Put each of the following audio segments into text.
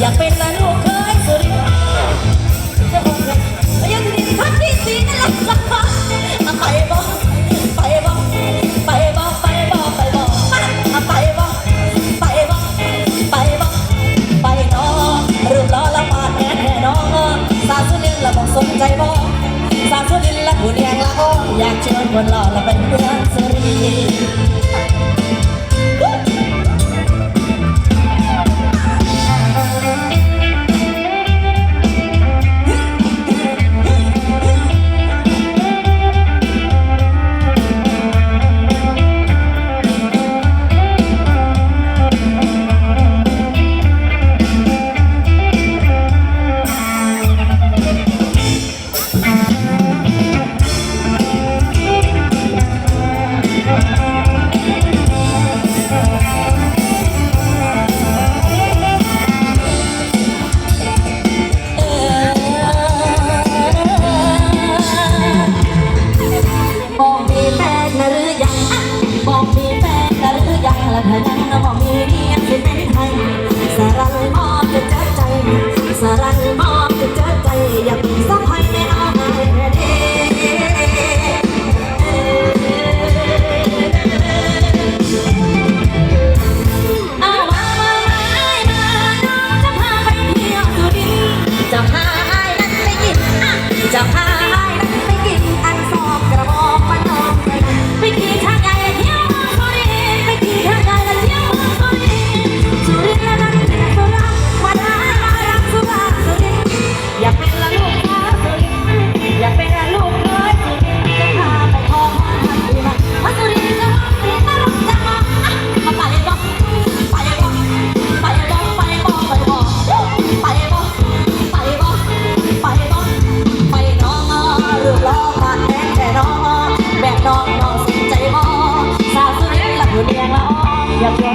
อยากเป็นละลูกเคยสุริยยังดีนที่สีนั่นแหละไปบอกไปบอกไปบอกไปบอกไปบอกไปบอกไปบอกไปบอกไปน้องรูปล้อละปาดแนแน่น้องสาวสุรินละบอกสนใจบอกสาวสุรินละผู้เลี้ยงละอ้ออยากเชิญคนหล่อละเป็นผู เธนั้นก็บอกมีดี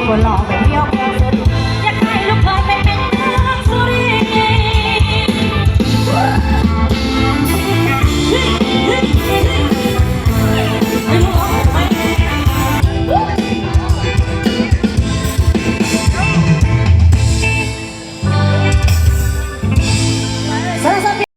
ก็หลอกไปเที่ยวแค่